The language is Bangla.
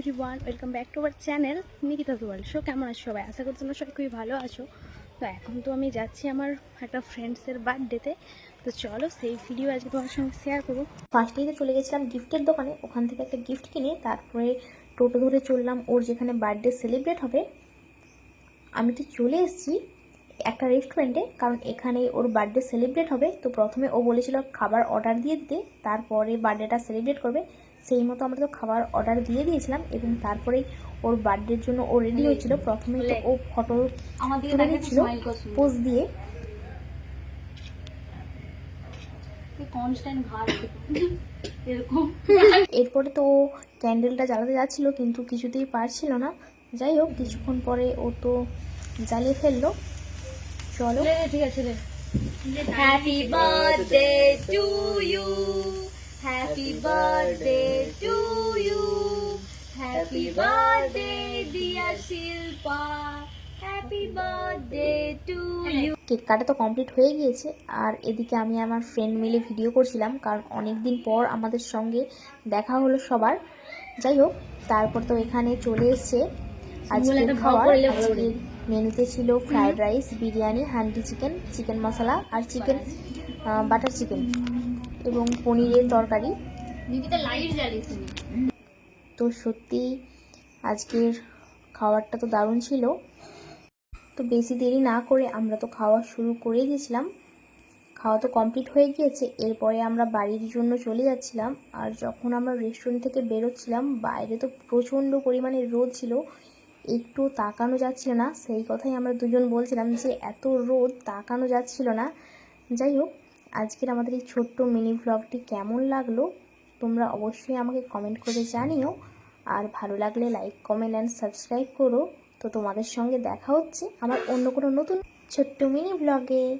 Everyone welcome back to our channel Nikita dual show কেমন আছো সবাই? আশা করি তোমরা সবাই খুবই ভালো আছো। তো এখন তো আমি যাচ্ছি আমার একটা ফ্রেন্ডসের বার্থডেতে তো। চলো সেই ভিডিও আজকে তোমার সঙ্গে শেয়ার করব। ফার্স্টেই তো চলে গেছিলাম গিফটের দোকানে, ওখান থেকে একটা গিফট কিনে তারপরে টোটো ধরে চললাম, ওর যেখানে বার্থডে সেলিব্রেট হবে। আমি তো চলে এসেছি। একটা রেস্টুরেন্টে কারণ এখানে ওর বার্থডে সেলিব্রেট হবে। তো প্রথমে ও বলেছিল খাবার অর্ডার দিয়ে দিতে তারপরে বার্থডেটা সেলিব্রেট করবে। সেই মতো আমরা তো খাবার অর্ডার দিয়ে দিয়েছিলাম এবং তারপরেই ওর বার্থডের জন্য ও রেডি হয়েছিল। প্রথমে তো ও ফটো তুলে নিচ্ছিল পোজ দিয়ে। এরপরে তো ও ক্যান্ডেলটা জ্বালাতে যাচ্ছিল কিন্তু কিছুতেই পারছিল না। যাই হোক কিছুক্ষণ পরে ও তো জ্বালিয়ে ফেলল। চলো ঠিক আছে happy Happy birthday to you. Happy birthday to you. Happy birthday, dear Shilpa. Happy birthday to you. Cake কাটা তো কমপ্লিট হয়ে গিয়েছে আর এদিকে আমি আমার ফ্রেন্ড মিলে ভিডিও করছিলাম কারণ অনেক দিন পর আমাদের সঙ্গে দেখা হলো সবার যাই হোক তারপর তো এখানে চলে এসছে আজকে খাবার আজকের মেনুতে ছিল fried rice biryani handi chicken chicken masala আর চিকেন বাটার চিকেন এবং পনিরের তরকারি। তো সত্যি আজকের খাবারটা তো দারুণ ছিল। তো বেশি দেরি না করে আমরা তো খাওয়া শুরু করে দিয়েছিলাম। খাওয়া তো কমপ্লিট হয়ে গিয়েছে। এরপরে আমরা বাড়ির জন্য চলে যাচ্ছিলাম। আর যখন আমরা রেস্টুরেন্ট থেকে বেরোচ্ছিলাম বাইরে তো প্রচণ্ড পরিমাণে রোদ ছিল। একটু তাকানো যাচ্ছিল না। সেই কথাই আমরা দুজন বলছিলাম যে, এত রোদ, তাকানো যাচ্ছিল না। যাই হোক, আজকের আমাদের এই ছোট্ট মিনি ব্লগটি কেমন লাগল তোমরা অবশ্যই আমাকে কমেন্ট করে জানিও। আর ভালো লাগলে লাইক কমেন্ট অ্যান্ড সাবস্ক্রাইব করো। তো তোমাদের সঙ্গে দেখা হচ্ছে আমার অন্য কোনো নতুন ছোট্ট মিনি ব্লগে